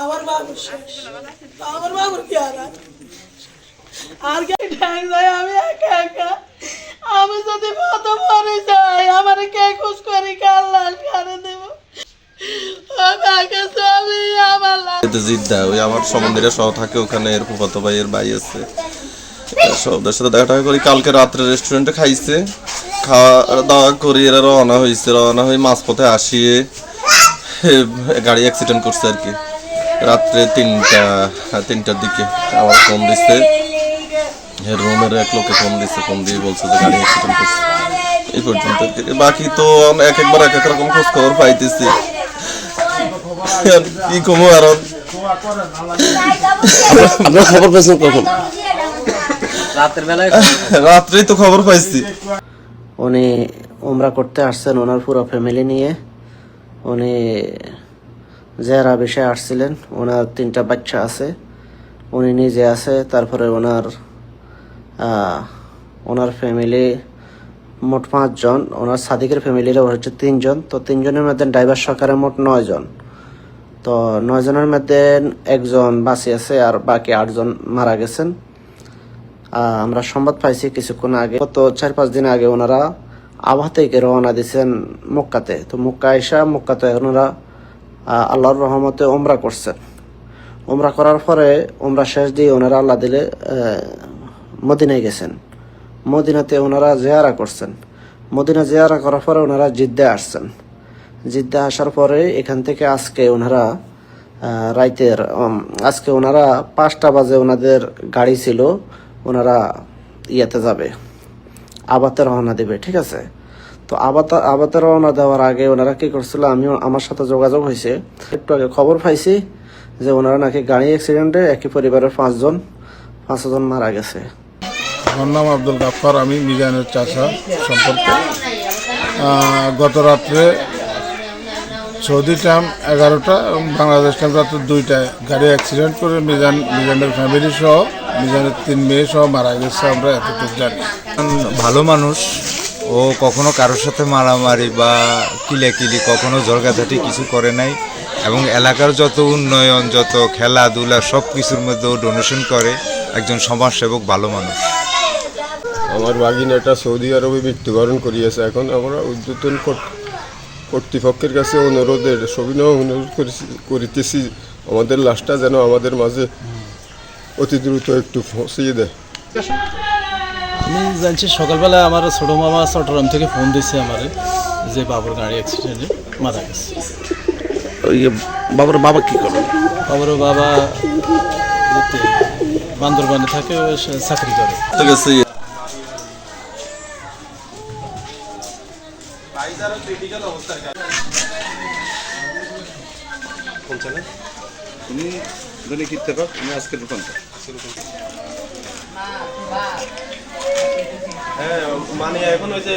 আমার বাবুর আর কে আমি একা একা আমি যদি মতো মরে যাই আমার কে খুশ করি কাল লাশ কারে দেব ওই আমার সহ থাকে ওখানে এর ফুফাতো ভাইয়ের ভাই আছে সব ওদের সাথে দেখা টাকা করি কালকে রাত্রে রেস্টুরেন্টে খাইছে খাওয়া দাওয়া করি এরা রওনা হয়েছে রওনা হয়ে মাঝপথে আসিয়ে গাড়ি অ্যাক্সিডেন্ট করছে আর কি। রাত্রে তিনটা তিনটার দিকে আমার ফোন দিচ্ছে রুমের এক লোকে ফোন দিচ্ছে ফোন দিয়ে বলছে যে গাড়ি অ্যাক্সিডেন্ট করছে। এই পর্যন্ত বাকি তো এক একবার এক এক রকম খোঁজ খবর পাইতেছি। কি কমো আর? আপনার খবর পেয়েছেন কখন? রাত্রেই তো খবর পাইছি। উনি উমরা করতে আসছেন ওনার পুরো ফ্যামিলি নিয়ে। উনি জেরা বিষয়ে আসছিলেন। ওনার তিনটা বাচ্চা আছে। উনি নিজে আছে, তারপরে ওনার ওনার ফ্যামিলি মোট পাঁচজন। ওনার সাদিকের ফ্যামিলির হচ্ছে তিনজন। তো তিনজনের মধ্যে ড্রাইভার সরকারে মোট নয়জন। তো নয়জনের মধ্যে একজন বাঁচি আছে আর বাকি আটজন মারা গেছেন। আমরা সংবাদ পাইছি কিছুক্ষণ আগে। গত চার পাঁচ দিন আগে ওনারা আবহা থেকে রওনা দিয়েছেন মক্কাতে। তো মক্কা এসা মক্কাতে ওনারা আল্লাহর রহমতে ওমরা করছেন। ওমরা করার পরে ওমরা শেষ দিয়ে ওনারা আল্লাহ দিলে মদিনায় গেছেন। মদিনাতে ওনারা জেয়ারা করছেন। মদিনা জেয়ারা করার পরে ওনারা জিদ্দে আসছেন। জিদ্দা আসার পরে এখান থেকে আজকে ওনারা রাইতের আজকে ওনারা পাঁচটা বাজে ওনাদের গাড়ি ছিল, ওনারা ইয়েতে যাবে, আবাতে রওনা দেবে, ঠিক আছে? তো আবাতা আবাতে রওনা দেওয়ার আগে ওনারা কি করছিল আমি আমার সাথে যোগাযোগ হয়েছে। একটু আগে খবর পাইছি যে ওনারা নাকি গাড়ি অ্যাক্সিডেন্টে একই পরিবারের পাঁচজন পাঁচজন মারা গেছে। আমার নাম আব্দুল গাফফার আমি মিজানের চাচা সম্পর্কে। গত রাত্রে সৌদি টাইম এগারোটা এবং বাংলাদেশ টাইম রাত্রে দুইটায় গাড়ি অ্যাক্সিডেন্ট করে মিজান মিজানের ফ্যামিলি সহ মিজানের তিন মেয়ে সহ মারা গেছে আমরা এতটুকু জানি। ভালো মানুষ ও কখনো কারোর সাথে মারামারি বা কিলাকিলি, কখনো ঝরগাঝাটি কিছু করে নাই এবং এলাকার যত উন্নয়ন, যত খেলাধুলা সব কিছুর মধ্যে ডোনেশন করে একজন সমাজসেবক ভালো মানুষ। আমার বাগিনাটা সৌদি আরবে মৃত্যুবরণ করিয়াছে। এখন আমরা উদ্যোতন কর্ত- কর্তৃপক্ষের কাছে অনুরোধের সবিনয় অনুরোধ করিতেছি। আমাদের লাশটা যেন আমাদের মাঝে অতি দ্রুত একটু পৌঁছিয়ে দেয়। আমি জানছি সকালবেলা আমার ছোটো মামা চট্টগ্রাম থেকে ফোন দিচ্ছে আমার যে বাবুর গাড়ি অ্যাক্সিডেন্টে মারা গেছে। ওই বাবার বাবা কি করে? বাবুর বাবা বান্দরবানে থাকে চাকরি করে। তো গেছে উনি দৈনিক ইত্তেফাক উনি আজকের রূপান্তর হ্যাঁ মানে এখন ওই যে